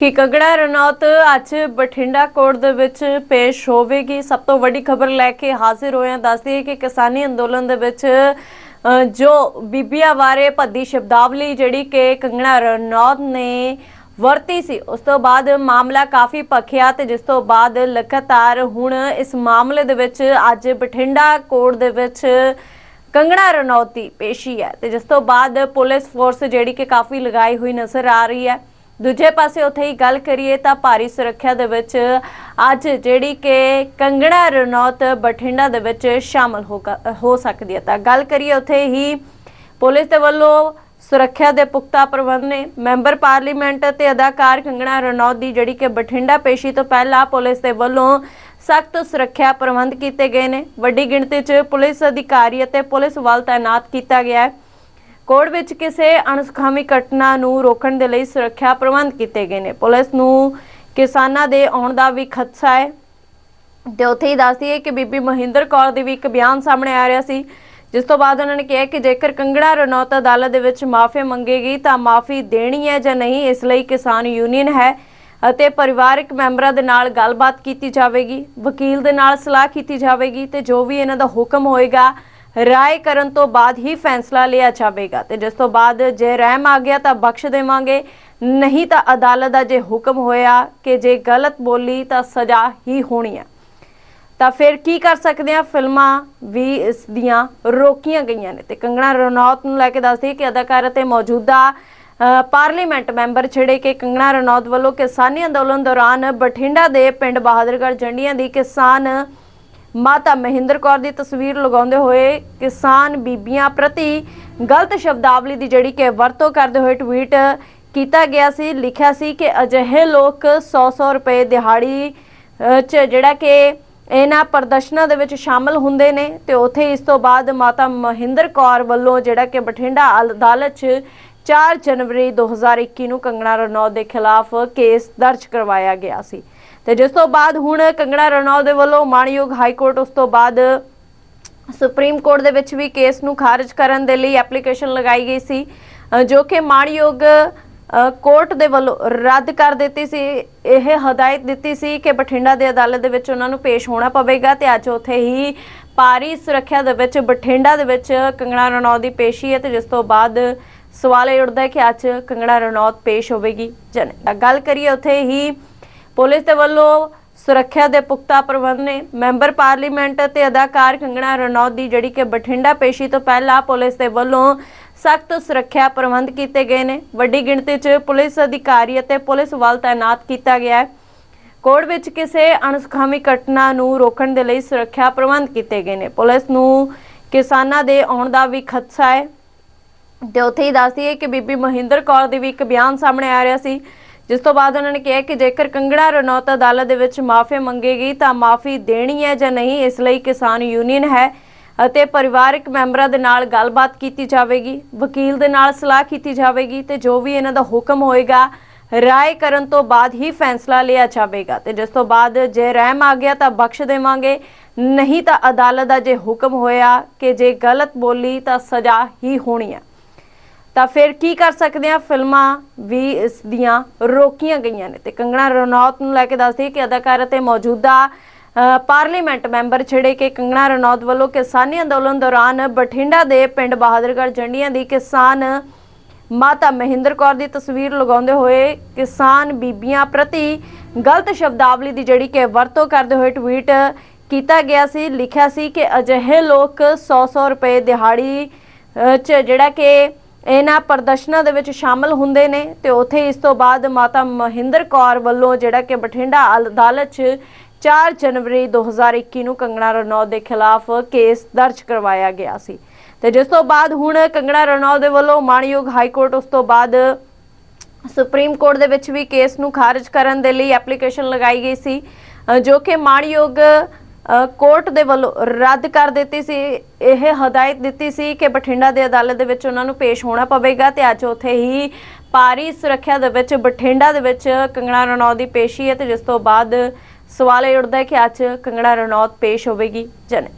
ਕਿ ਕੰਗੜਾ ਰਣੌਤ ਅੱਜ ਬਠਿੰਡਾ ਕੋਰਟ ਦੇ ਵਿੱਚ ਪੇਸ਼ ਹੋਵੇਗੀ। ਸਭ ਤੋਂ ਵੱਡੀ ਖਬਰ ਲੈ ਕੇ ਹਾਜ਼ਰ ਹੋਏ ਦੱਸਦੀ ਹੈ ਕਿ ਕਿਸਾਨੀ ਅੰਦੋਲਨ ਦੇ ਵਿੱਚ ਜੋ ਬੀਬੀਆਂ ਬਾਰੇ ਭੱਦੀ ਸ਼ਬਦਾਵਲੀ ਜਿਹੜੀ ਕਿ ਕੰਗਣਾ ਰਣੌਤ ਨੇ ਵਰਤੀ ਸੀ, ਉਸ ਤੋਂ ਬਾਅਦ ਮਾਮਲਾ ਕਾਫੀ ਭਖਿਆ ਤੇ ਜਿਸ ਤੋਂ ਬਾਅਦ ਲਗਾਤਾਰ ਹੁਣ ਇਸ ਮਾਮਲੇ ਦੇ ਵਿੱਚ ਅੱਜ ਬਠਿੰਡਾ ਕੋਰਟ ਦੇ ਵਿੱਚ ਕੰਗਣਾ ਰਣੌਤ ਦੀ ਪੇਸ਼ੀ ਹੈ ਤੇ ਜਿਸ ਤੋਂ ਬਾਅਦ ਪੁਲਿਸ ਫੋਰਸ ਜਿਹੜੀ ਕਿ ਕਾਫੀ ਲਗਾਈ ਹੋਈ ਨਜ਼ਰ ਆ ਰਹੀ ਹੈ। ਦੂਜੇ ਪਾਸੇ ਉੱਥੇ ਹੀ ਗੱਲ ਕਰੀਏ ਤਾਂ ਭਾਰੀ ਸੁਰੱਖਿਆ ਦੇ ਵਿੱਚ ਅੱਜ ਜਿਹੜੀ ਕਿ ਕੰਗਣਾ ਰਣੌਤ ਬਠਿੰਡਾ ਦੇ ਵਿੱਚ ਸ਼ਾਮਲ ਹੋ ਕ- ਹੋ ਸਕਦੀ ਹੈ। ਤਾਂ ਗੱਲ ਕਰੀਏ ਉੱਥੇ ਹੀ ਪੁਲਿਸ ਦੇ ਵੱਲੋਂ ਸੁਰੱਖਿਆ ਦੇ ਪੁਖਤਾ ਪ੍ਰਬੰਧ ਨੇ ਮੈਂਬਰ ਪਾਰਲੀਮੈਂਟ ਤੇ ਅਦਾਕਾਰ ਕੰਗਣਾ ਰਣੌਤ ਦੀ ਜਿਹੜੀ ਕਿ ਬਠਿੰਡਾ ਪੇਸ਼ੀ ਤੋਂ ਪਹਿਲਾਂ ਪੁਲਿਸ ਦੇ ਵੱਲੋਂ ਸਖਤ ਸੁਰੱਖਿਆ ਪ੍ਰਬੰਧ ਕੀਤੇ ਗਏ ਨੇ। ਵੱਡੀ ਗਿਣਤੀ 'ਚ ਪੁਲਿਸ ਅਧਿਕਾਰੀ ਅਤੇ ਪੁਲਿਸ ਵੱਲ ਤਾਇਨਾਤ ਕੀਤਾ ਗਿਆ ਹੈ। ਕੋਰਟ ਵਿੱਚ ਕਿਸੇ ਅਣਸੁਖਾਵੀ ਘਟਨਾ ਨੂੰ ਰੋਕਣ ਦੇ ਲਈ ਸੁਰੱਖਿਆ ਪ੍ਰਬੰਧ ਕੀਤੇ ਗਏ ਨੇ। ਪੁਲਿਸ ਨੂੰ ਕਿਸਾਨਾਂ ਦੇ ਆਉਣ ਦਾ ਵੀ ਖਦਸ਼ਾ ਹੈ। ਤੇ ਉੱਥੇ ਹੀ ਦੱਸਦੀ ਹੈ ਕਿ ਬੀਬੀ ਮਹਿੰਦਰ ਕੌਰ ਦੀ ਵੀ ਇੱਕ ਬਿਆਨ ਸਾਹਮਣੇ ਆ ਰਿਹਾ ਸੀ, ਜਿਸ ਤੋਂ ਬਾਅਦ ਉਹਨਾਂ ਨੇ ਕਿਹਾ ਕਿ ਜੇਕਰ ਕੰਗੜਾ ਰਣੌਤ ਅਦਾਲਤ ਦੇ ਵਿੱਚ ਮਾਫੀ ਮੰਗੇਗੀ ਤਾਂ ਮਾਫੀ ਦੇਣੀ ਹੈ ਜਾਂ ਨਹੀਂ, ਇਸ ਲਈ ਕਿਸਾਨ ਯੂਨੀਅਨ ਹੈ ਅਤੇ ਪਰਿਵਾਰਕ ਮੈਂਬਰਾਂ ਦੇ ਨਾਲ ਗੱਲਬਾਤ ਕੀਤੀ ਜਾਵੇਗੀ, ਵਕੀਲ ਦੇ ਨਾਲ ਸਲਾਹ ਕੀਤੀ ਜਾਵੇਗੀ ਤੇ ਜੋ ਵੀ ਇਹਨਾਂ ਦਾ ਹੁਕਮ ਹੋਏਗਾ ਰਾਏ ਕਰਨ ਤੋਂ ਬਾਅਦ ਹੀ ਫੈਸਲਾ ਲਿਆ ਜਾਵੇਗਾ। ਤੇ ਜਿਸ ਤੋਂ ਬਾਅਦ ਜੇ ਰਹਿਮ ਆ ਗਿਆ ਤਾਂ ਬਖਸ਼ ਦੇਵਾਂਗੇ। ਨਹੀਂ ਤਾਂ ਅਦਾਲਤ ਦਾ ਜੇ ਹੁਕਮ ਹੋਇਆ ਕਿ ਜੇ ਗਲਤ ਬੋਲੀ ਤਾਂ ਸਜ਼ਾ ਹੀ ਹੋਣੀ ਹੈ। ਤਾਂ ਫਿਰ ਕੀ ਕਰ ਸਕਦੇ ਆ ਫਿਲਮਾਂ ਵੀ ਇਸ ਦੀਆਂ ਰੋਕੀਆਂ ਗਈਆਂ ਨੇ। ਤੇ ਕੰਗਣਾ ਰਣੌਤ ਨੂੰ ਲੈ ਕੇ ਦੱਸਦੀ ਕਿ ਅਦਾਕਾਰ ਅਤੇ ਮੌਜੂਦਾ ਅ, ਪਾਰਲੀਮੈਂਟ ਮੈਂਬਰ ਛਿੜੇ ਕੇ ਕੰਗਣਾ ਰਣੌਤ ਵੱਲੋਂ ਕਿਸਾਨੀ ਅੰਦੋਲਨ ਦੌਰਾਨ ਬਠਿੰਡਾ ਦੇ ਪਿੰਡ ਬਹਾਦਰਗੜ੍ਹ ਜੰਡੀਆਂ ਦੀ ਕਿਸਾਨ ਮਾਤਾ ਮਹਿੰਦਰ ਕੌਰ ਦੀ ਤਸਵੀਰ ਲਗਾਉਂਦੇ ਹੋਏ ਕਿਸਾਨ ਬੀਬੀਆਂ ਪ੍ਰਤੀ ਗਲਤ ਸ਼ਬਦਾਵਲੀ ਦੀ ਜਿਹੜੀ ਕਿ ਵਰਤੋਂ ਕਰਦੇ ਹੋਏ ਟਵੀਟ ਕੀਤਾ ਗਿਆ ਸੀ, ਲਿਖਿਆ ਸੀ ਕਿ ਅਜਿਹੇ ਲੋਕ 100-100 ਰੁਪਏ ਦਿਹਾੜੀ ਚ ਜਿਹੜਾ ਕਿ ਇਹਨਾਂ ਪ੍ਰਦਰਸ਼ਨਾਂ ਦੇ ਵਿੱਚ ਸ਼ਾਮਲ ਹੁੰਦੇ ਨੇ ਤੇ ਉਥੇ ਇਸ ਤੋਂ ਬਾਅਦ ਮਾਤਾ ਮਹਿੰਦਰ ਕੌਰ ਵੱਲੋਂ ਜਿਹੜਾ ਕਿ ਬਠਿੰਡਾ ਅਲ- ਅਦਾਲਤ 'ਚ 4 ਜਨਵਰੀ 2021 ਨੂੰ ਕੰਗਣਾ ਰਣੌਤ ਦੇ ਖਿਲਾਫ ਕੇਸ ਦਰਜ ਕਰਵਾਇਆ ਗਿਆ ਸੀ। ਤੇ ਜਿਸ ਤੋਂ ਬਾਅਦ ਹੁਣ ਕੰਗਣਾ ਰਣੌਤ ਦੇ ਵੱਲੋਂ ਮਾਣਯੋਗ ਹਾਈ ਕੋਰਟ ਉਸ ਤੋਂ ਬਾਅਦ ਸੁਪਰੀਮ ਕੋਰਟ ਦੇ ਵਿੱਚ ਵੀ ਕੇਸ ਨੂੰ ਖਾਰਜ ਕਰਨ ਦੇ ਲਈ ਐਪਲੀਕੇਸ਼ਨ ਲਗਾਈ ਗਈ ਸੀ ਜੋ ਕਿ ਮਾਣਯੋਗ ਕੋਰਟ ਦੇ ਵੱਲੋਂ ਰੱਦ ਕਰ ਦਿੱਤੀ ਸੀ। ਇਹ ਹਦਾਇਤ ਦਿੱਤੀ ਸੀ ਕਿ ਬਠਿੰਡਾ ਦੇ ਅਦਾਲਤ ਦੇ ਵਿੱਚ ਉਹਨਾਂ ਨੂੰ ਪੇਸ਼ ਹੋਣਾ ਪਵੇਗਾ ਤੇ ਅੱਜ ਉੱਥੇ ਹੀ ਭਾਰੀ ਸੁਰੱਖਿਆ ਦੇ ਵਿੱਚ ਬਠਿੰਡਾ ਦੇ ਵਿੱਚ ਕੰਗਣਾ ਰਣੌਤ ਦੀ ਪੇਸ਼ੀ ਹੈ ਤੇ ਜਿਸ ਤੋਂ ਬਾਅਦ ਸਵਾਲ ਇਹ ਉੱਠਦਾ ਹੈ ਕਿ ਅੱਜ ਕੰਗਣਾ ਰਣੌਤ ਪੇਸ਼ ਹੋਵੇਗੀ ਜਾਂ ਨਹੀਂ। ਤਾਂ ਗੱਲ ਕਰੀਏ ਉੱਥੇ ਹੀ ਪੁਲਿਸ ਦੇ ਵੱਲੋਂ ਸੁਰੱਖਿਆ ਦੇ ਪੁਖਤਾ ਪ੍ਰਬੰਧ ਨੇ ਮੈਂਬਰ ਪਾਰਲੀਮੈਂਟ ਅਤੇ ਅਦਾਕਾਰ ਕੰਗਣਾ ਰਣੌਤ ਦੀ ਜਿਹੜੀ ਕਿ ਬਠਿੰਡਾ ਪੇਸ਼ੀ ਤੋਂ ਪਹਿਲਾਂ ਪੁਲਿਸ ਦੇ ਵੱਲੋਂ ਸਖਤ ਸੁਰੱਖਿਆ ਪ੍ਰਬੰਧ ਕੀਤੇ ਗਏ ਨੇ। ਵੱਡੀ ਗਿਣਤੀ 'ਚ ਪੁਲਿਸ ਅਧਿਕਾਰੀ ਅਤੇ ਪੁਲਿਸ ਵੱਲ ਤਾਇਨਾਤ ਕੀਤਾ ਗਿਆ ਹੈ। ਕੋਰਟ ਵਿੱਚ ਕਿਸੇ ਅਣਸੁਖਾਵੀ ਘਟਨਾ ਨੂੰ ਰੋਕਣ ਦੇ ਲਈ ਸੁਰੱਖਿਆ ਪ੍ਰਬੰਧ ਕੀਤੇ ਗਏ ਨੇ। ਪੁਲਿਸ ਨੂੰ ਕਿਸਾਨਾਂ ਦੇ ਆਉਣ ਦਾ ਵੀ ਖਦਸ਼ਾ ਹੈ। ਤੇ ਉੱਥੇ ਹੀ ਦੱਸਦੀ ਹੈ ਕਿ ਬੀਬੀ ਮਹਿੰਦਰ ਕੌਰ ਦੀ ਵੀ ਇੱਕ ਬਿਆਨ ਸਾਹਮਣੇ ਆ ਰਿਹਾ ਸੀ, ਜਿਸ ਤੋਂ ਬਾਅਦ ਉਹਨਾਂ ਨੇ ਕਿਹਾ ਕਿ ਜੇਕਰ ਕੰਗੜਾ ਰਣੌਤ ਅਦਾਲਤ ਦੇ ਵਿੱਚ ਮਾਫੀ ਮੰਗੇਗੀ ਤਾਂ ਮਾਫੀ ਦੇਣੀ ਹੈ ਜਾਂ ਨਹੀਂ, ਇਸ ਲਈ ਕਿਸਾਨ ਯੂਨੀਅਨ ਹੈ ਅਤੇ ਪਰਿਵਾਰਕ ਮੈਂਬਰਾਂ ਦੇ ਨਾਲ ਗੱਲਬਾਤ ਕੀਤੀ ਜਾਵੇਗੀ, ਵਕੀਲ ਦੇ ਨਾਲ ਸਲਾਹ ਕੀਤੀ ਜਾਵੇਗੀ ਤੇ ਜੋ ਵੀ ਇਹਨਾਂ ਦਾ ਹੁਕਮ ਹੋਏਗਾ, ਰਾਏ ਕਰਨ ਤੋਂ ਬਾਅਦ ਹੀ ਫੈਸਲਾ ਲਿਆ ਜਾਵੇਗਾ। ਤੇ ਜਿਸ ਤੋਂ ਬਾਅਦ ਜੇ ਰਹਿਮ ਆ ਗਿਆ ਤਾਂ ਬਖਸ਼ ਦੇਵਾਂਗੇ, ਨਹੀਂ ਤਾਂ ਅਦਾਲਤ ਦਾ ਜੇ ਹੁਕਮ ਹੋਇਆ ਕਿ ਜੇ ਗਲਤ ਬੋਲੀ ਤਾਂ ਸਜ਼ਾ ਹੀ ਹੋਣੀ ਹੈ। ਤਾਂ ਫਿਰ ਕੀ ਕਰ ਸਕਦੇ ਆ ਫਿਲਮਾਂ ਵੀ ਇਸ ਦੀਆਂ ਰੋਕੀਆਂ ਗਈਆਂ ਨੇ। ਤੇ ਕੰਗਣਾ ਰਣੌਤ ਨੂੰ ਲੈ ਕੇ ਦੱਸਦੀ ਕਿ ਅਦਾਕਾਰ ਅਤੇ ਮੌਜੂਦਾ ਪਾਰਲੀਮੈਂਟ ਮੈਂਬਰ ਜਿਹੜੇ ਕਿ ਕੰਗਣਾ ਰਣੌਤ ਵੱਲੋਂ ਕਿਸਾਨੀ ਅੰਦੋਲਨ ਦੌਰਾਨ ਬਠਿੰਡਾ ਦੇ ਪਿੰਡ ਬਹਾਦਰਗੜ੍ਹ ਜੰਡੀਆਂ ਦੀ ਕਿਸਾਨ ਮਾਤਾ ਮਹਿੰਦਰ ਕੌਰ ਦੀ ਤਸਵੀਰ ਲਗਾਉਂਦੇ ਹੋਏ ਕਿਸਾਨ ਬੀਬੀਆਂ ਪ੍ਰਤੀ ਗਲਤ ਸ਼ਬਦਾਵਲੀ ਦੀ ਜਿਹੜੀ ਕਿ ਵਰਤੋਂ ਕਰਦੇ ਹੋਏ ਟਵੀਟ ਕੀਤਾ ਗਿਆ ਸੀ। ਲਿਖਿਆ ਸੀ ਕਿ ਅਜਿਹੇ ਲੋਕ 100-100 ਰੁਪਏ ਦਿਹਾੜੀ ਚ ਜਿਹੜਾ ਕਿ ਇਹਨਾਂ ਪ੍ਰਦਰਸ਼ਨਾਂ ਦੇ ਵਿੱਚ ਸ਼ਾਮਲ ਹੁੰਦੇ ਨੇ ਤੇ ਉਥੇ ਇਸ ਤੋਂ ਬਾਅਦ ਮਾਤਾ ਮਹਿੰਦਰ ਕੌਰ ਵੱਲੋਂ ਜਿਹੜਾ ਕਿ ਬਠਿੰਡਾ ਅਦਾਲਤ 'ਚ 4 ਜਨਵਰੀ 2021 ਨੂੰ ਕੰਗਣਾ ਰਣੌਤ ਦੇ ਖਿਲਾਫ ਕੇਸ ਦਰਜ ਕਰਵਾਇਆ ਗਿਆ ਸੀ। ਤੇ ਜਿਸ ਤੋਂ ਬਾਅਦ ਹੁਣ ਕੰਗਣਾ ਰਣੌਤ ਦੇ ਵੱਲੋਂ ਮਾਣਯੋਗ ਹਾਈ ਕੋਰਟ ਉਸ ਤੋਂ ਬਾਅਦ ਸੁਪਰੀਮ ਕੋਰਟ ਦੇ ਵਿੱਚ ਵੀ ਕੇਸ ਨੂੰ ਖਾਰਜ ਕਰਨ ਦੇ ਲਈ ਐਪਲੀਕੇਸ਼ਨ ਲਗਾਈ ਗਈ ਸੀ। ਜੋ ਕਿ ਮਾਣਯੋਗ ਕੋਰਟ ਦੇ ਵੱਲੋਂ ਰੱਦ ਕਰ ਦਿੱਤੀ ਸੀ। ਇਹ ਹਦਾਇਤ ਦਿੱਤੀ ਸੀ ਕਿ ਬਠਿੰਡਾ ਦੇ ਅਦਾਲਤ ਦੇ ਵਿੱਚ ਉਹਨਾਂ ਨੂੰ ਪੇਸ਼ ਹੋਣਾ ਪਵੇਗਾ ਤੇ ਅੱਜ ਉੱਥੇ ਹੀ ਭਾਰੀ ਸੁਰੱਖਿਆ ਦੇ ਵਿੱਚ, ਬਠਿੰਡਾ ਦੇ ਵਿੱਚ ਕੰਗਣਾ ਰਣੌਤ ਦੀ ਪੇਸ਼ੀ ਹੈ ਤੇ ਜਿਸ ਤੋਂ ਬਾਅਦ ਸਵਾਲ ਇਹ ਉੱਠਦਾ ਹੈ ਕਿ ਅੱਜ ਕੰਗਣਾ ਰਣੌਤ ਪੇਸ਼ ਹੋਵੇਗੀ ਜਾਂ ਨਹੀਂ।